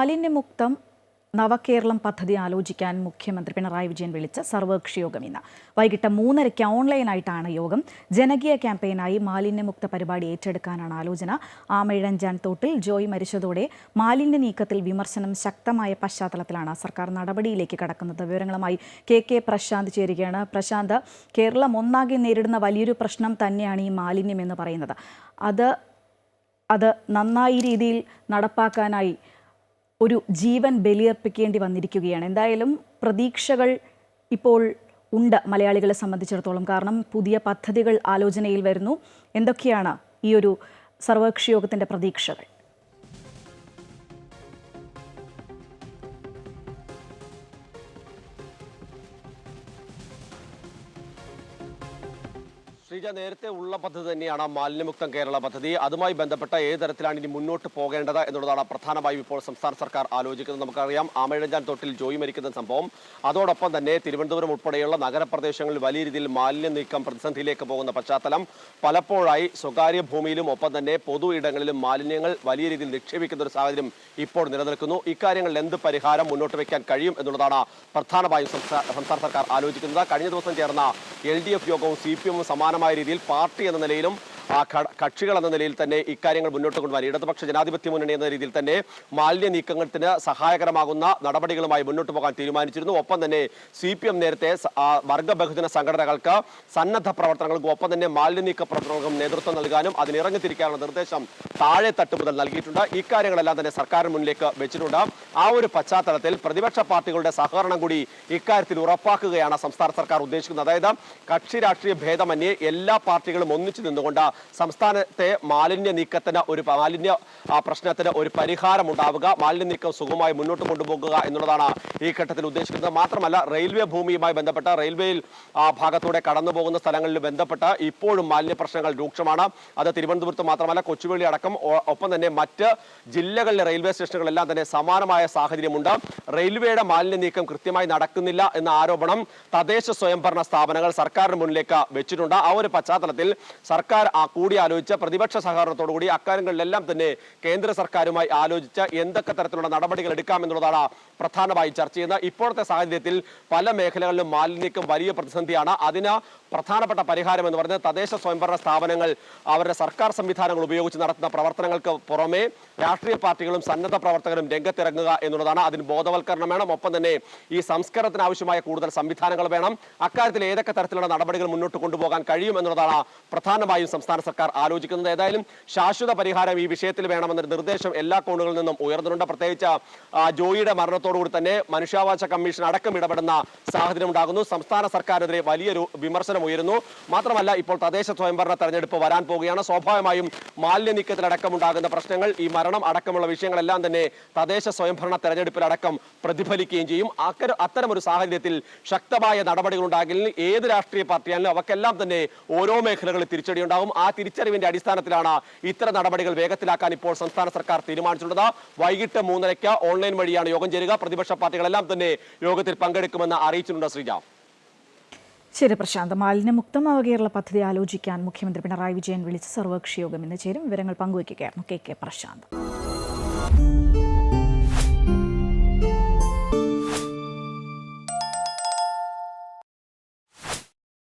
മാലിന്യമുക്തം നവകേരളം പദ്ധതി ആലോചിക്കാൻ മുഖ്യമന്ത്രി പിണറായി വിജയൻ വിളിച്ച സർവകക്ഷി യോഗം ഇന്ന്. വൈകിട്ട് മൂന്നരയ്ക്ക് ഓൺലൈനായിട്ടാണ് യോഗം. ജനകീയ ക്യാമ്പയിനായി മാലിന്യമുക്ത പരിപാടി ഏറ്റെടുക്കാനാണ് ആലോചന. ആമയിഴഞ്ചാൻ തോട്ടിൽ ജോയ് മരിച്ചതോടെ മാലിന്യ നീക്കത്തിൽ വിമർശനം ശക്തമായ പശ്ചാത്തലത്തിലാണ് സർക്കാർ നടപടിയിലേക്ക് കടക്കുന്നത്. വിവരങ്ങളുമായി കെ കെ പ്രശാന്ത് ചേരുകയാണ്. പ്രശാന്ത് കേരളം ഒന്നാകെ നേരിടുന്ന വലിയൊരു പ്രശ്നം തന്നെയാണ് ഈ മാലിന്യം എന്ന് പറയുന്നത്. അത് അത് നന്നായി രീതിയിൽ നടപ്പാക്കാനായി ഒരു ജീവൻ ബലിയർപ്പിക്കേണ്ടി വന്നിരിക്കുകയാണ്. എന്തായാലും പ്രതീക്ഷകൾ ഇപ്പോൾ ഉണ്ട് മലയാളികളെ സംബന്ധിച്ചിടത്തോളം. കാരണം പുതിയ പദ്ധതികൾ ആലോചനയിൽ വരുന്നു. എന്തൊക്കെയാണ് ഈ ഒരു സർവകക്ഷി യോഗത്തിന്റെ പ്രതീക്ഷകൾ? ശ്രീജ നേരത്തെ ഉള്ള പദ്ധതി തന്നെയാണ് മാലിന്യമുക്തം കേരള പദ്ധതി. അതുമായി ബന്ധപ്പെട്ട ഏത് തരത്തിലാണ് ഇനി മുന്നോട്ട് പോകേണ്ടത് എന്നുള്ളതാണ് പ്രധാനമായും ഇപ്പോൾ സംസ്ഥാന സർക്കാർ ആലോചിക്കുന്നത്. നമുക്കറിയാം ആമഴഞ്ചാൻ തൊട്ടിൽ ജോയി മരിക്കുന്ന സംഭവം. അതോടൊപ്പം തന്നെ തിരുവനന്തപുരം ഉൾപ്പെടെയുള്ള നഗരപ്രദേശങ്ങളിൽ വലിയ രീതിയിൽ മാലിന്യ നീക്കം പ്രതിസന്ധിയിലേക്ക് പോകുന്ന പശ്ചാത്തലം പലപ്പോഴായി സ്വകാര്യ ഭൂമിയിലും ഒപ്പം തന്നെ പൊതു ഇടങ്ങളിലും മാലിന്യങ്ങൾ വലിയ രീതിയിൽ നിക്ഷേപിക്കുന്ന ഒരു സാഹചര്യം ഇപ്പോൾ നിലനിൽക്കുന്നു. ഇക്കാര്യങ്ങളിൽ എന്ത് പരിഹാരം മുന്നോട്ട് വയ്ക്കാൻ കഴിയും എന്നുള്ളതാണ് പ്രധാനമായും സംസ്ഥാന സർക്കാർ ആലോചിക്കുന്നത്. കഴിഞ്ഞ ദിവസം ചേർന്ന എൽ ഡി എഫ് യോഗവും സി പി എമ്മും സമാനമായ രീതിയിൽ പാർട്ടി എന്ന നിലയിലും കക്ഷികൾ എന്ന നിലയിൽ തന്നെ ഇക്കാര്യങ്ങൾ മുന്നോട്ട് കൊണ്ടുപോകാൻ ഇടതുപക്ഷ ജനാധിപത്യ മുന്നണി എന്ന രീതിയിൽ തന്നെ മാലിന്യ നീക്കത്തിന് സഹായകരമാകുന്ന നടപടികളുമായി മുന്നോട്ട് പോകാൻ തീരുമാനിച്ചിരുന്നു. ഒപ്പം തന്നെ സി പി എം നേരത്തെ വർഗ ബഹുജന സംഘടനകൾക്ക് സന്നദ്ധ പ്രവർത്തനങ്ങൾക്കും ഒപ്പം തന്നെ മാലിന്യ നീക്ക പ്രവർത്തനങ്ങൾക്കും നേതൃത്വം നൽകാനും അതിനിറങ്ങിത്തിരിക്കാനുള്ള നിർദ്ദേശം താഴെ തട്ട് മുതൽ നൽകിയിട്ടുണ്ട്. ഇക്കാര്യങ്ങളെല്ലാം തന്നെ സർക്കാരിന് മുന്നിലേക്ക് വെച്ചിട്ടുണ്ട്. ആ ഒരു പശ്ചാത്തലത്തിൽ പ്രതിപക്ഷ പാർട്ടികളുടെ സഹകരണം കൂടി ഇക്കാര്യത്തിൽ ഉറപ്പാക്കുകയാണ് സംസ്ഥാന സർക്കാർ ഉദ്ദേശിക്കുന്നത്. അതായത് കക്ഷി രാഷ്ട്രീയ ഭേദമന്യേ എല്ലാ പാർട്ടികളും ഒന്നിച്ചു നിന്നുകൊണ്ട് സംസ്ഥാനത്തെ മാലിന്യ നീക്കത്തിന് ഒരു മാലിന്യ പ്രശ്നത്തിന് ഒരു പരിഹാരം ഉണ്ടാവുക മാലിന്യ നീക്കം സുഖമായി മുന്നോട്ട് കൊണ്ടുപോകുക എന്നുള്ളതാണ് ഈ ഘട്ടത്തിൽ ഉദ്ദേശിക്കുന്നത്. മാത്രമല്ല റെയിൽവേ ഭൂമിയുമായി ബന്ധപ്പെട്ട റെയിൽവേയിൽ ഭാഗത്തൂടെ കടന്നു പോകുന്ന സ്ഥലങ്ങളിൽ ബന്ധപ്പെട്ട് ഇപ്പോഴും മാലിന്യ പ്രശ്നങ്ങൾ രൂക്ഷമാണ്. അത് തിരുവനന്തപുരത്ത് മാത്രമല്ല കൊച്ചുവേളി അടക്കം ഒപ്പം തന്നെ മറ്റ് ജില്ലകളിലെ റെയിൽവേ സ്റ്റേഷനുകളെല്ലാം തന്നെ സമാനമായ സാഹചര്യമുണ്ട്. റെയിൽവേയുടെ മാലിന്യ നീക്കം കൃത്യമായി നടക്കുന്നില്ല എന്ന ആരോപണം തദ്ദേശ സ്വയംഭരണ സ്ഥാപനങ്ങൾ സർക്കാരിന് മുന്നിലേക്ക് വെച്ചിട്ടുണ്ട്. ആ ഒരു പശ്ചാത്തലത്തിൽ സർക്കാർ കൂടിയാലോചിച്ച് പ്രതിപക്ഷ സഹകരണത്തോടുകൂടി അക്കാര്യങ്ങളിലെല്ലാം തന്നെ കേന്ദ്ര സർക്കാരുമായി ആലോചിച്ച് എന്തൊക്കെ തരത്തിലുള്ള നടപടികൾ എടുക്കാമെന്നുള്ളതാണ് പ്രധാനമായും ചർച്ച ചെയ്യുന്നത്. ഇപ്പോഴത്തെ സാഹചര്യത്തിൽ പല മേഖലകളിലും മാലിന്യക്കും വലിയ പ്രതിസന്ധിയാണ്. അതിന് പ്രധാനപ്പെട്ട പരിഹാരം എന്ന് പറയുന്നത് തദ്ദേശ സ്വയംഭരണ സ്ഥാപനങ്ങൾ അവരുടെ സർക്കാർ സംവിധാനങ്ങൾ ഉപയോഗിച്ച് നടത്തുന്ന പ്രവർത്തനങ്ങൾക്ക് പുറമെ രാഷ്ട്രീയ പാർട്ടികളും സന്നദ്ധ പ്രവർത്തകരും രംഗത്തിറങ്ങുക എന്നുള്ളതാണ് അതിന് ബോധവൽക്കരണം വേണം. ഒപ്പം തന്നെ ഈ സംസ്കരണത്തിന് ആവശ്യമായ കൂടുതൽ സംവിധാനങ്ങൾ വേണം. അക്കാര്യത്തിൽ ഏതൊക്കെ തരത്തിലുള്ള നടപടികൾ മുന്നോട്ട് കൊണ്ടുപോകാൻ കഴിയും എന്നുള്ളതാണ് പ്രധാനമായും സംസ്ഥാന സർക്കാർ ആലോചിക്കുന്നത്. ഏതായാലും ശാശ്വത പരിഹാരം ഈ വിഷയത്തിൽ വേണമെന്നൊരു നിർദ്ദേശം എല്ലാ കോണുകളിൽ നിന്നും ഉയർന്നിട്ടുണ്ട്. പ്രത്യേകിച്ച് ജോയിയുടെ മരണത്തോടുകൂടി തന്നെ മനുഷ്യാവകാശ കമ്മീഷൻ അടക്കം ഇടപെടുന്ന സാഹചര്യം ഉണ്ടാകുന്നു. സംസ്ഥാന സർക്കാരിനെതിരെ വലിയൊരു വിമർശനം ഉയരുന്നു. മാത്രമല്ല ഇപ്പോൾ തദ്ദേശ സ്വയംഭരണ തെരഞ്ഞെടുപ്പ് വരാൻ പോവുകയാണ്. സ്വാഭാവികമായും മാലിന്യ ഉണ്ടാകുന്ന പ്രശ്നങ്ങൾ ഈ മരണം അടക്കമുള്ള വിഷയങ്ങളെല്ലാം തന്നെ തദ്ദേശ സ്വയംഭരണ തെരഞ്ഞെടുപ്പിലടക്കം പ്രതിഫലിക്കുകയും ചെയ്യും. അക്കര അത്തരം ഒരു സാഹചര്യത്തിൽ ശക്തമായ നടപടികൾ ഉണ്ടാകില്ല ഏത് രാഷ്ട്രീയ പാർട്ടിയാണെങ്കിലും അവക്കെല്ലാം തന്നെ ഓരോ മേഖലകളിൽ തിരിച്ചടി ഉണ്ടാകും തിരിച്ചറിവിന്റെ അടിസ്ഥാനത്തിലാണ് ഇത്തരം നടപടികൾ വേഗത്തിലാക്കാൻ ഇപ്പോൾ സംസ്ഥാന സർക്കാർ തീരുമാനിച്ചിട്ടുള്ളത്. വൈകിട്ട് മൂന്നരയ്ക്ക് ഓൺലൈൻ വഴിയാണ് യോഗം ചേരുക. പ്രതിപക്ഷ പാർട്ടികളെല്ലാം തന്നെ യോഗത്തിൽ പങ്കെടുക്കുമെന്ന് അറിയിച്ചിട്ടുണ്ട് ശ്രീജ. ശരി പ്രശാന്ത്. മാലിന്യമുക്തമാവുകയുള്ള പദ്ധതി ആലോചിക്കാൻ മുഖ്യമന്ത്രി പിണറായി വിജയൻ വിളിച്ച സർവകക്ഷി യോഗം ഇന്ന് ചേരും. വിവരങ്ങൾ പങ്കുവയ്ക്കുകയായിരുന്നു കെ കെ പ്രശാന്ത്.